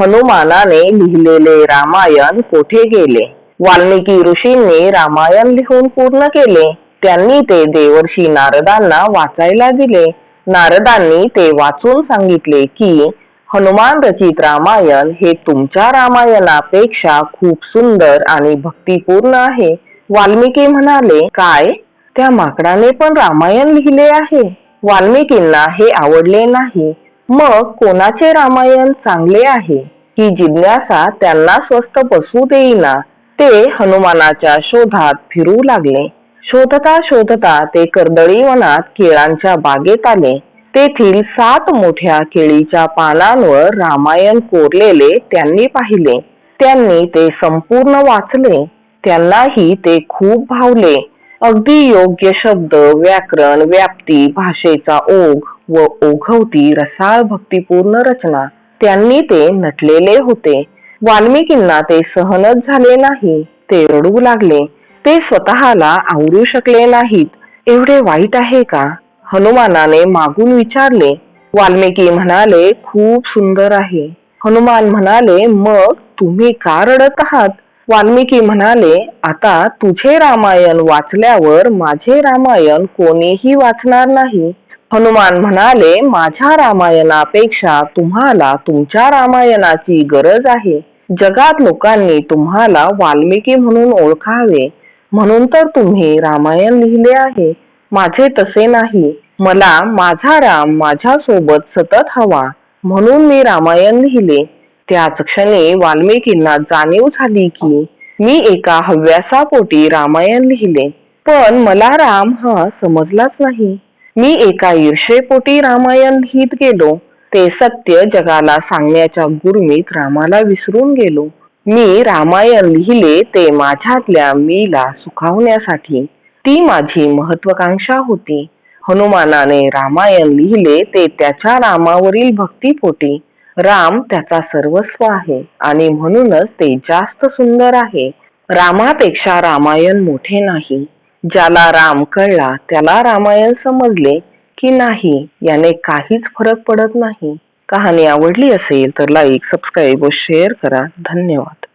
हनुमानाने लिहिलेले रामायण कोठे गेले? वाल्मिकी ऋषींनी रामायण लिहून पूर्ण केले. त्यांनी ते देवर्षी नारदांना वाचायला दिले. नारदांनी ते वाचून सांगितले की हनुमान रचित रामायण हे तुमच्या रामायणापेक्षा खूप सुंदर आणि भक्तिपूर्ण आहे. वाल्मिकी म्हणाले काय? त्या माकडाने पण रामायण लिहिले आहे? वाल्मिकींना हे आवडले नाही. मग कोणाचे रामायण चांगले आहे? ही जिज्ञासा त्यांना स्वस्त बसू देईना. ते हनुमानाच्या शोधात फिरू लागले. शोधता शोधता ते कर्दळी वनात केळांच्या बागेत आले. तेथील सात मोठ्या केळीच्या पानांवर रामायण कोरलेले त्यांनी पाहिले. त्यांनी ते संपूर्ण वाचले. त्यांनाही ते खूप भावले. अगदी योग्य शब्द व्याकरण व्याप्ती भाषेचा ओघ व ओघवती रसाळ भक्तिपूर्ण रचना. त्यांनी ते नटलेले होते. वाल्मिकींना ते सहनच झाले नाही. ते रडू लागले. ते स्वतःला आवरू शकले नाहीत. एवढे वाईट आहे का? हनुमानाने मागून विचारले. वाल्मिकी म्हणाले खूप सुंदर आहे. हनुमान म्हणाले मग तुम्ही का रडत आहात? वाल्मिकी म्हणाले आता तुझे रामायण वाचल्यावर माझे रामायण कोणीही वाचणार नाही. हनुमान म्हणाले माझ्या रामायणापेक्षा तुम्हाला तुमच्या रामायणाची गरज आहे. जगात लोकांनी तुम्हाला वाल्मिकी म्हणून ओळखावे. म्हणून तर तुम्ही रामायण लिहिले आहे. माझे तसे नाही. मला माझा राम माझ्या सोबत सतत हवा. म्हणून मी रामायण लिहिले. त्याच क्षणी वाल्मिकींना जाणीव झाली की मी एका हव्यासापोटी रामायण लिहिले. पण मला राम हा समजलाच नाही. मी एका ईर्षेपोटी रामायण लिहित गेलो. ते सत्य जगाला सांगण्याच्या गुरमीत रामाला विसरून गेलो. मी रामायण लिहिले ते माझ्यातल्या मीला सुखावण्यासाठी. ती माझी महत्वाकांक्षा होती. हनुमानाने रामायण लिहिले ते त्याच्या रामावरील भक्तीपोटी. राम त्याचा सर्वस्व आहे आणि म्हणूनच ते जास्त सुंदर आहे. रामापेक्षा रामायण मोठे नाही. ज्याला राम कळला त्याला रामायण समजले की नाही याने काहीच फरक पडत नाही. कहाणी आवडली असेल तर लाईक सबस्क्राईब व शेअर करा. धन्यवाद.